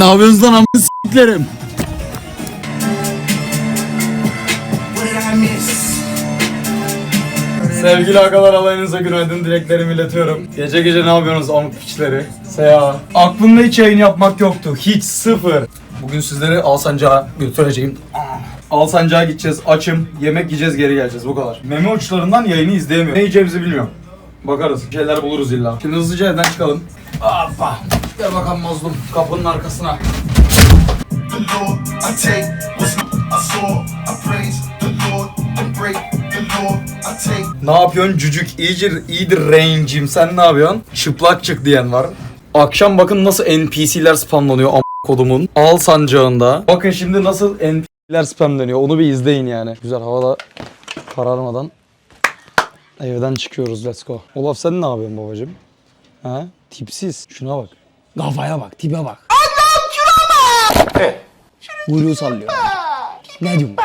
Ne yapıyorsunuz lan amına s**lerim? Sevgili agalar alayınıza günaydın dileklerimi iletiyorum. Gece gece ne yapıyorsunuz amık piçleri? Seya. Aklımda hiç yayın yapmak yoktu. Hiç sıfır. Bugün sizleri Alsancak'a götüreceğim. Alsancak'a gideceğiz. Açım. Yemek yiyeceğiz geri geleceğiz. Bu kadar. Meme uçlarından yayını izleyemiyorum. Ne yiyeceğimizi bilmiyorum. Bakarız. Bir şeyler buluruz illa. Şimdi hızlıca evden çıkalım. Hoppa. Gel bakalım mazlum. Kapının arkasına. Ne yapıyorsun cücük? İyidir, iyidir range'im. Sen ne yapıyorsun? Çıplak çık diyen var. Akşam bakın nasıl NPC'ler spamlanıyor am kodumun. Al sancağında. Bakın şimdi nasıl NPC'ler spamlanıyor. Onu bir izleyin yani. Güzel havada kararmadan evden çıkıyoruz. Let's go. Olaf sen ne yapıyorsun babacım? Ha? Tipsiz. Şuna bak. Kafaya bak, tipe bak. Allah'ım şuna bak! Kuyruğu sallıyor. Ne diyorsun?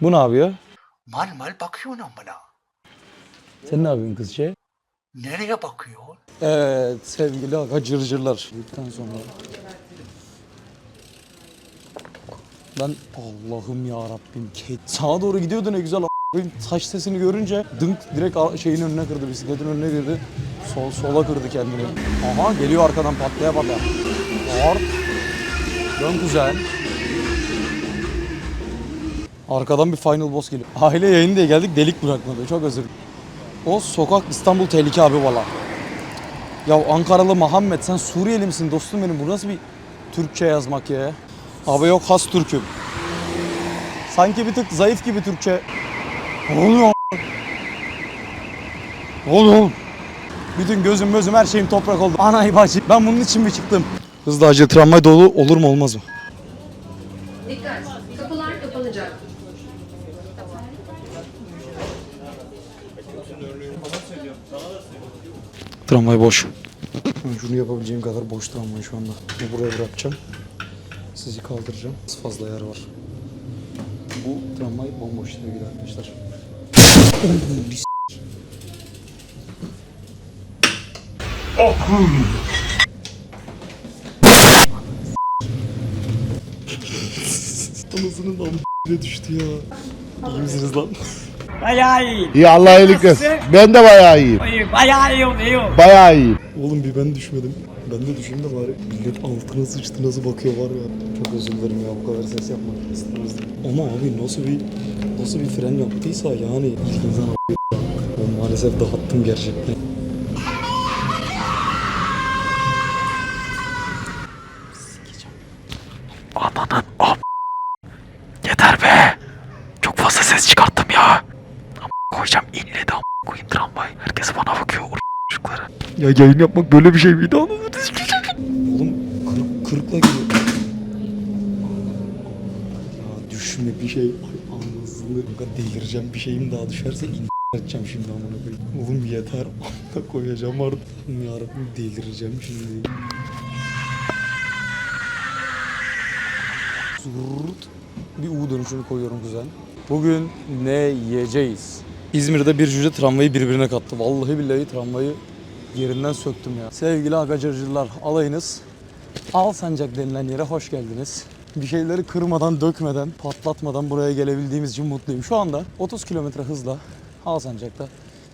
Bu ne yapıyor? Mal mal bakıyorsun bana. Sen ne yapıyorsun kız şey? Nereye bakıyor? Evet sevgili aga cırcırlar. Yedikten sonra. Ben Allah'ım ya Rabbim. Sağa doğru gidiyordu ne güzel a**ayım. Saç sesini görünce dınk direkt şeyin önüne kırdı bisikletin önüne girdi. Sol sola kırdı kendini. Aha geliyor arkadan patlaya patlaya. Hard. Dön kuzen. Arkadan bir final boss geliyor. Aile yayını diye geldik delik bırakmadı. Çok özür. O sokak İstanbul tehlike abi valla. Ya Ankaralı Muhammed sen Suriyeli misin dostum benim? Bu nasıl bir Türkçe yazmak ya? Abi yok has Türk'üm. Sanki bir tık zayıf gibi Türkçe. Ne oluyor? Ne oluyor oğlum? Bütün gözüm gözüm her şeyim toprak oldu. Anay bacı. Ben bunun için mi çıktım? Hızlı acil tramvay dolu olur mu olmaz mı? Dikkat! Kapılar kapanacak. Tramvay boş. Şunu yapabileceğim kadar boş tramvay şu anda. Bunu buraya bırakacağım. Sizi kaldıracağım. Fazla yer var. Bu tramvay bomboş sevgili arkadaşlar. Anasının amına düştü ya. İyi misiniz lan? Bayağı iyi. İyi Allah iyilik versin. Ben de bayağı iyiyim. Bayağı iyi oluyor. Bayağı iyiyim. Oğlum bir ben düşmedim. Ben de düşeyim de bari. Millet altına sıçtı nasıl bakıyor var ya. Çok özür dilerim ya bu kadar ses yapmak istemezdim. Ama abi nasıl bir nasıl bir fren yaptıysa yani ilk insan abi ya. Ben maalesef dağıttım gerçekten. Ananın am. Yeter be. Çok fazla ses çıkarttım ya. Am koyacağım inledi am koyayım tramvay. Herkes bana bakıyor o çocukları. Ya yayın yapmak böyle bir şey miydi anladın Oğlum kırık, kırıkla geliyor. Ya düşme bir şey. Ay anasını. Kanka delireceğim bir şeyim daha düşerse in edeceğim şimdi amına koyayım. Oğlum yeter. Amına koyacağım artık. Yarabbim delireceğim şimdi. Zurt. Bir U dönüşünü koyuyorum kuzen. Bugün ne yiyeceğiz? İzmir'de bir cüce tramvayı birbirine kattı. Vallahi billahi tramvayı yerinden söktüm ya. Sevgili agacırcılar alayınız Alsancak denilen yere hoş geldiniz. Bir şeyleri kırmadan, dökmeden, patlatmadan buraya gelebildiğimiz için mutluyum. Şu anda 30 kilometre hızla Alsancak'ta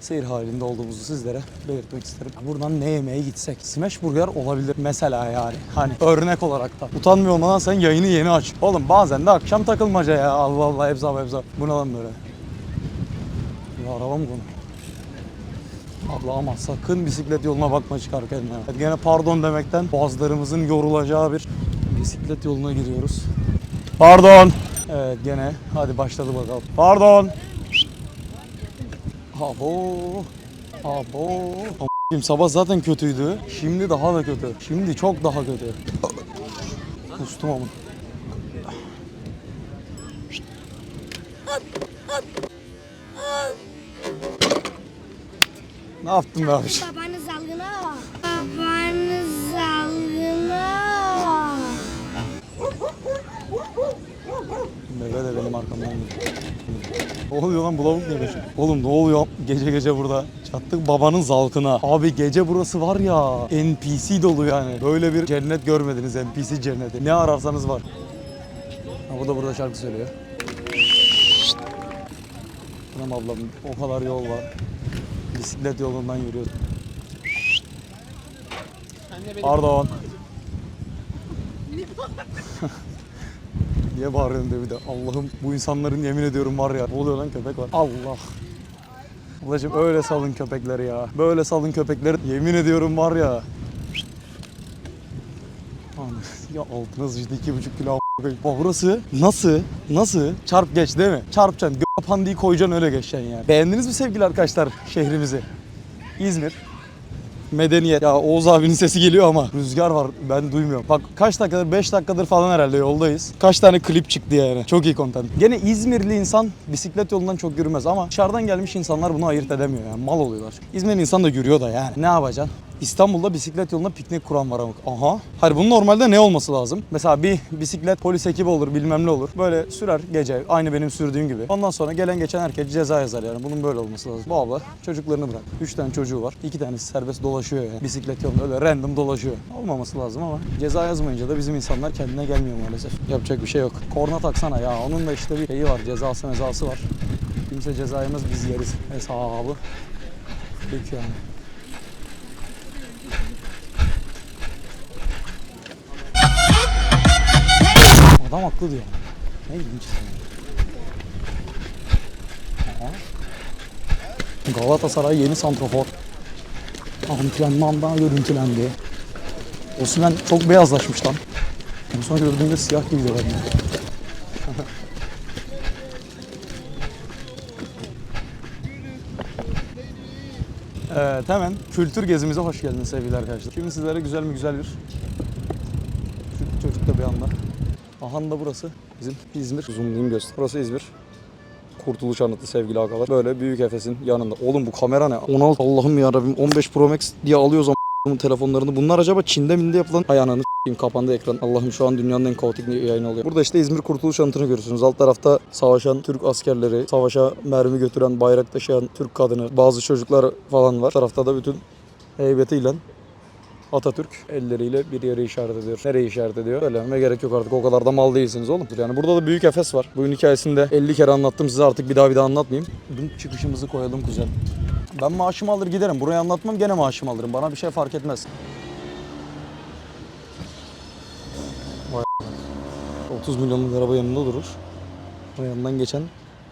seyir halinde olduğumuzu sizlere belirtmek isterim. Buradan ne yemeye gitsek? Smash Burger olabilir mesela yani. Hani örnek olarak da. Utanmıyor olmadan sen yayını yeni aç. Oğlum bazen de akşam takılmaca ya. Allah Allah ebza ebza. Bu ne lan böyle? Ya araba mı konu? Abla ama sakın bisiklet yoluna bakma çıkarken ya. Gene pardon demekten boğazlarımızın yorulacağı bir bisiklet yoluna giriyoruz. Pardon. Evet gene hadi başladı bakalım. Pardon. Abo. Abo. A**ayım, sabah zaten kötüydü. Şimdi daha da kötü. Şimdi çok daha kötü. Kustum ama. Ne yaptın be abi? Meyve de benim arkamda. Ne oluyor lan bu lavuk niye kaçıyor? Oğlum ne oluyor gece gece burada? Çattık babanın zalkına. Abi gece burası var ya NPC dolu yani. Böyle bir cennet görmediniz NPC cenneti. Ne ararsanız var. Ha, bu da burada şarkı söylüyor. Anam ablam o kadar yol var. Bisiklet yolundan yürüyoruz. Pardon. Niye bağırıyorsun diye bir de. Allah'ım bu insanların yemin ediyorum var ya. Ne oluyor lan köpek var. Allah. Ablacım öyle salın köpekleri ya. Böyle salın köpekleri. Yemin ediyorum var ya. Ya altına sıçtı iki buçuk kilo. Bak burası nasıl? Nasıl? Çarp geç değil mi? Çarpacaksın. Gö pandiyi koyacaksın öyle geçeceksin yani. Beğendiniz mi sevgili arkadaşlar şehrimizi? İzmir. Medeniyet. Ya Oğuz abinin sesi geliyor ama rüzgar var ben duymuyorum. Bak kaç dakikadır 5 dakikadır falan herhalde yoldayız. Kaç tane klip çıktı yani. Çok iyi content. Gene İzmirli insan bisiklet yolundan çok yürümez ama dışarıdan gelmiş insanlar bunu ayırt edemiyor yani. Mal oluyorlar. İzmirli insan da yürüyor da yani. Ne yapacaksın? İstanbul'da bisiklet yolunda piknik kuran var ama. Aha. Hayır bunun normalde ne olması lazım? Mesela bir bisiklet polis ekibi olur bilmem ne olur. Böyle sürer gece aynı benim sürdüğüm gibi. Ondan sonra gelen geçen herkes ceza yazar yani. Bunun böyle olması lazım. Bu abla çocuklarını bırak. Üç tane çocuğu var. İki tanesi serbest dolaşıyor yani. Bisiklet yolunda öyle random dolaşıyor. Olmaması lazım ama ceza yazmayınca da bizim insanlar kendine gelmiyor maalesef. Yapacak bir şey yok. Korna taksana ya. Onun da işte bir şeyi var. Cezası mezası var. Kimse ceza yemez biz yeriz hesabı. Peki yani. Adam haklı diyor. Ne ilginç. Galatasaray yeni santrafor. Antrenmandan görüntülendi. Osimhen çok beyazlaşmış lan. En son gördüğümde siyah gibiydi bende. Evet hemen kültür gezimize hoş geldiniz sevgili arkadaşlar. Şimdi sizlere güzel mi güzel bir şu çocuk da bir anda. Aha da burası bizim İzmir. Zoomlayayım göster. Burası İzmir. Kurtuluş Anıtı sevgili agalar. Böyle Büyük Efes'in yanında. Oğlum bu kamera ne? 16 Allah'ım ya Rabbim 15 Pro Max diye alıyoruz ama telefonlarını. Bunlar acaba Çin'de minde yapılan s**eyim, kapandı ekran. Allah'ım şu an dünyanın en kaotik yayını oluyor. Burada işte İzmir Kurtuluş Anıtı'nı görüyorsunuz. Alt tarafta savaşan Türk askerleri, savaşa mermi götüren, bayrak taşıyan Türk kadını, bazı çocuklar falan var. tarafta da bütün heybetiyle Atatürk elleriyle bir yere işaret ediyor. Nereye işaret ediyor? Söylememe gerek yok artık o kadar da mal değilsiniz oğlum. Yani burada da Büyük Efes var. Bugün hikayesini de 50 kere anlattım size artık bir daha bir daha anlatmayayım. Dün çıkışımızı koyalım kuzen. Ben maaşımı alır giderim. Burayı anlatmam gene maaşımı alırım. Bana bir şey fark etmez. Vay 30 milyonluk araba yanında durur. O yanından geçen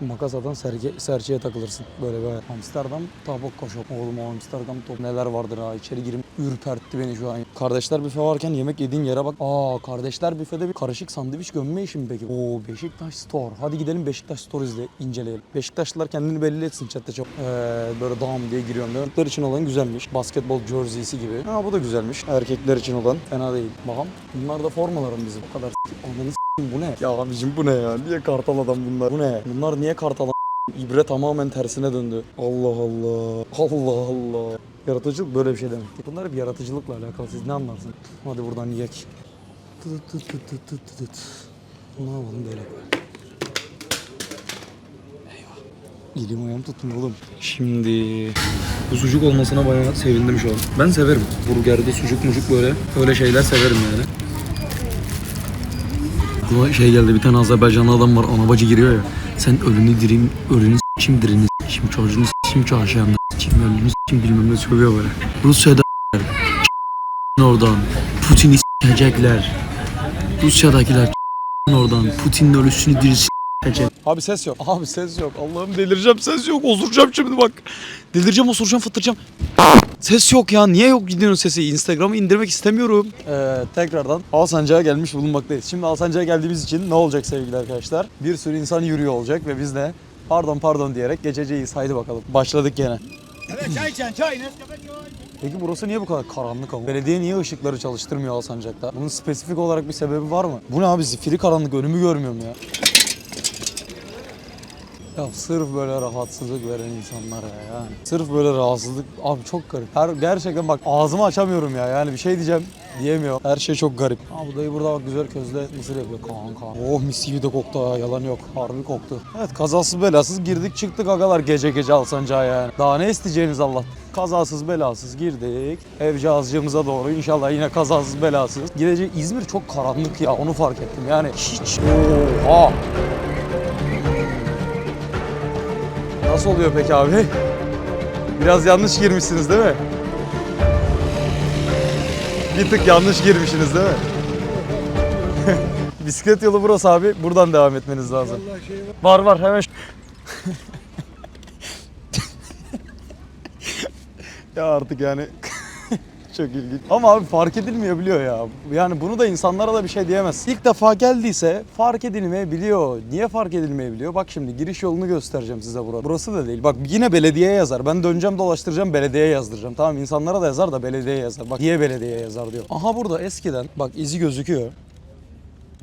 makas atan serçe, serçeye takılırsın. Böyle hayat. Amsterdam Tabakka Shop. Oğlum Amsterdam top neler vardır ha. İçeri girim ürpertti beni şu an. Kardeşler büfe varken yemek yediğin yere bak. Aa kardeşler büfede bir karışık sandviç gömme işi mi peki? Oo Beşiktaş Store. Hadi gidelim Beşiktaş Store izle, inceleyelim. Beşiktaşlılar kendini belli etsin chatte çok. Ee, böyle dam diye giriyorum. Çocuklar için olan güzelmiş. Basketbol jerseysi gibi. Ha bu da güzelmiş. Erkekler için olan fena değil. Bakalım. Bunlar da formalarım bizim. O kadar. Ananı bu ne? Ya abicim bu ne ya? Niye kartal adam bunlar? Bu ne? Bunlar niye kartal İbre tamamen tersine döndü. Allah Allah. Allah Allah. Yaratıcılık böyle bir şey demek. Bunlar hep yaratıcılıkla alakalı. Siz ne anlarsınız? Hadi buradan yiyek. Tut tut tut tut tut tut. Ne yapalım böyle. Eyvah. Elim ayağım tutmuyor oğlum. Şimdi bu sucuk olmasına bayağı sevindim şu an. Ben severim. Burgerde sucuk mucuk böyle öyle şeyler severim yani. Aklıma şey geldi bir tane Azerbaycanlı adam var ana bacı giriyor ya. Sen ölünü direyim, ölünü s**eyim dirini s**eyim, çocuğunu s**eyim çarşıyanda s**eyim, ölünü s**eyim bilmem ne sövüyor böyle. Rusya'da oradan Putin'i s**ecekler. Rusya'dakiler oradan Putin'in ölüsünü diri s**ecek. Abi ses yok. Abi ses yok. Allah'ım delireceğim ses yok. Osuracağım şimdi bak. Delireceğim osuracağım fıttıracağım. Ses yok ya. Niye yok gidiyorsun sesi? Instagram'ı indirmek istemiyorum. Ee, tekrardan Alsancak'a gelmiş bulunmaktayız. Şimdi Alsancak'a geldiğimiz için ne olacak sevgili arkadaşlar? Bir sürü insan yürüyor olacak ve biz de pardon pardon diyerek geçeceğiz. Haydi bakalım. Başladık gene. çay içen çay. Peki burası niye bu kadar karanlık ama? Belediye niye ışıkları çalıştırmıyor Alsancak'ta? Bunun spesifik olarak bir sebebi var mı? Bu ne abi zifiri karanlık önümü görmüyorum ya. Ya sırf böyle rahatsızlık veren insanlar ya yani. Sırf böyle rahatsızlık abi çok garip. Her, gerçekten bak ağzımı açamıyorum ya yani bir şey diyeceğim. diyemiyor. Her şey çok garip. Aa bu dayı burada bak güzel közde mısır yapıyor. Kanka. Oh mis gibi de koktu ha yalan yok. Harbi koktu. Evet kazasız belasız girdik çıktık agalar gece gece Alsancak'a yani. Daha ne isteyeceğiniz Allah. Kazasız belasız girdik. Evcağızcığımıza doğru inşallah yine kazasız belasız. Gidecek İzmir çok karanlık ya onu fark ettim yani hiç. Oha. Nasıl oluyor peki abi? Biraz yanlış girmişsiniz değil mi? Bir tık yanlış girmişsiniz değil mi? Bisiklet yolu burası abi. Buradan devam etmeniz lazım. Var var hemen. şu- ya artık yani çok ilginç. Ama abi fark edilmiyor biliyor ya. Yani bunu da insanlara da bir şey diyemez. İlk defa geldiyse fark edilmeyebiliyor. Niye fark edilmeyebiliyor? Bak şimdi giriş yolunu göstereceğim size burada. Burası da değil. Bak yine belediyeye yazar. Ben döneceğim dolaştıracağım belediyeye yazdıracağım. Tamam insanlara da yazar da belediyeye yazar. Bak niye belediyeye yazar diyor. Aha burada eskiden bak izi gözüküyor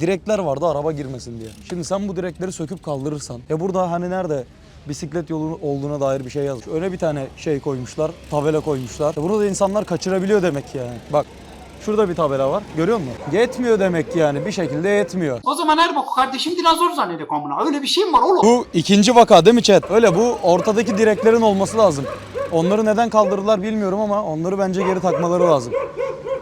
direkler vardı araba girmesin diye. Şimdi sen bu direkleri söküp kaldırırsan ya burada hani nerede bisiklet yolu olduğuna dair bir şey yazmış. Öne bir tane şey koymuşlar, tabela koymuşlar. Bunu da insanlar kaçırabiliyor demek yani. Bak şurada bir tabela var. Görüyor musun? Yetmiyor demek yani. Bir şekilde yetmiyor. O zaman Erbaku kardeşim dinozor zannedek amına. Öyle bir şey mi var oğlum? Bu ikinci vaka değil mi chat? Öyle bu ortadaki direklerin olması lazım. Onları neden kaldırdılar bilmiyorum ama onları bence geri takmaları lazım.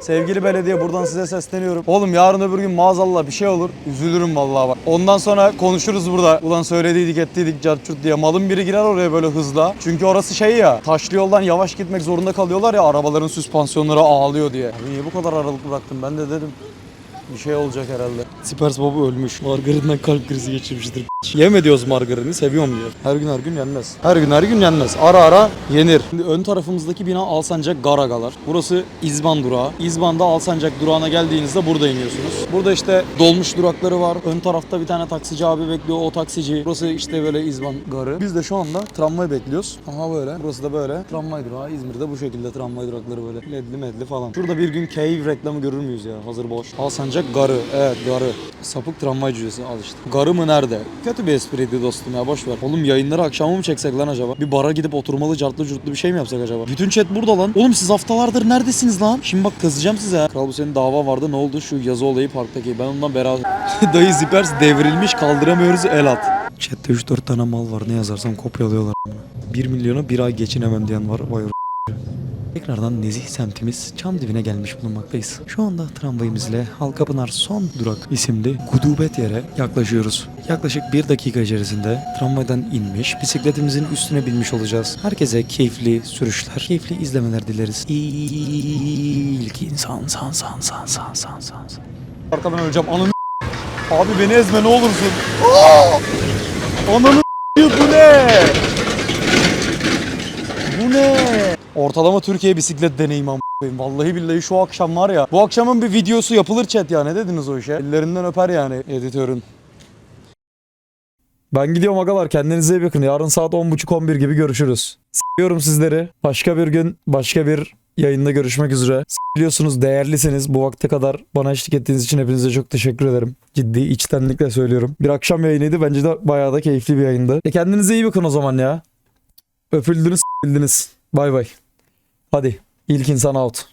Sevgili belediye buradan size sesleniyorum. Oğlum yarın öbür gün maazallah bir şey olur. Üzülürüm vallahi bak. Ondan sonra konuşuruz burada. Ulan söylediydik ettiydik carçurt diye. Malın biri girer oraya böyle hızla. Çünkü orası şey ya. Taşlı yoldan yavaş gitmek zorunda kalıyorlar ya. Arabaların süspansiyonları ağlıyor diye. Abi niye bu kadar aralık bıraktım ben de dedim. Bir şey olacak herhalde. Sipers baba ölmüş. Margarinden kalp krizi geçirmiştir. Yeme diyoruz margarini, seviyorum diyor. Her gün her gün yenmez. Her gün her gün yenmez. Ara ara yenir. Şimdi ön tarafımızdaki bina Alsancak Garagalar. Burası İzban durağı. İzban'da Alsancak durağına geldiğinizde burada iniyorsunuz. Burada işte dolmuş durakları var. Ön tarafta bir tane taksici abi bekliyor. O taksici. Burası işte böyle İzban garı. Biz de şu anda tramvay bekliyoruz. Aha böyle. Burası da böyle. Tramvay durağı. İzmir'de bu şekilde tramvay durakları böyle. Ledli medli falan. Şurada bir gün Cave reklamı görür müyüz ya? Hazır boş. Alsancak garı. Evet garı. Sapık tramvay cücesi al işte. Garı mı nerede? Kötü bir espriydi dostum ya boş ver. Oğlum yayınları akşama mı çeksek lan acaba? Bir bara gidip oturmalı cartlı curtlu bir şey mi yapsak acaba? Bütün chat burada lan. Oğlum siz haftalardır neredesiniz lan? Şimdi bak kızacağım size ha. Kral bu senin dava vardı ne oldu şu yazı olayı parktaki. Ben ondan beraber... Dayı Zipers devrilmiş kaldıramıyoruz el at. Chatte 3-4 tane mal var ne yazarsam kopyalıyorlar. 1 milyona bir ay geçinemem diyen var. Vay Tekrardan nezih semtimiz çam dibine gelmiş bulunmaktayız. Şu anda tramvayımız ile Halkapınar son durak isimli gudubet yere yaklaşıyoruz. Yaklaşık bir dakika içerisinde tramvaydan inmiş, bisikletimizin üstüne binmiş olacağız. Herkese keyifli sürüşler, keyifli izlemeler dileriz. İlk insan san san san san san san. Arkadan öleceğim. Ananı Abi beni ezme ne olursun. Ananı bu ne? Bu ne? Ortalama Türkiye bisiklet deneyimi am-. Vallahi billahi şu akşam var ya. Bu akşamın bir videosu yapılır chat ya. Ne dediniz o işe? Ellerinden öper yani editörün. Ben gidiyorum agalar. Kendinize iyi bakın. Yarın saat 10.30-11 gibi görüşürüz. S**yorum sizleri. Başka bir gün, başka bir yayında görüşmek üzere. Biliyorsunuz değerlisiniz. Bu vakte kadar bana eşlik ettiğiniz için hepinize çok teşekkür ederim. Ciddi içtenlikle söylüyorum. Bir akşam yayınıydı. Bence de bayağı da keyifli bir yayındı. E kendinize iyi bakın o zaman ya. Öpüldünüz, s**ildiniz. Bay bay. Hadi ilk insan out.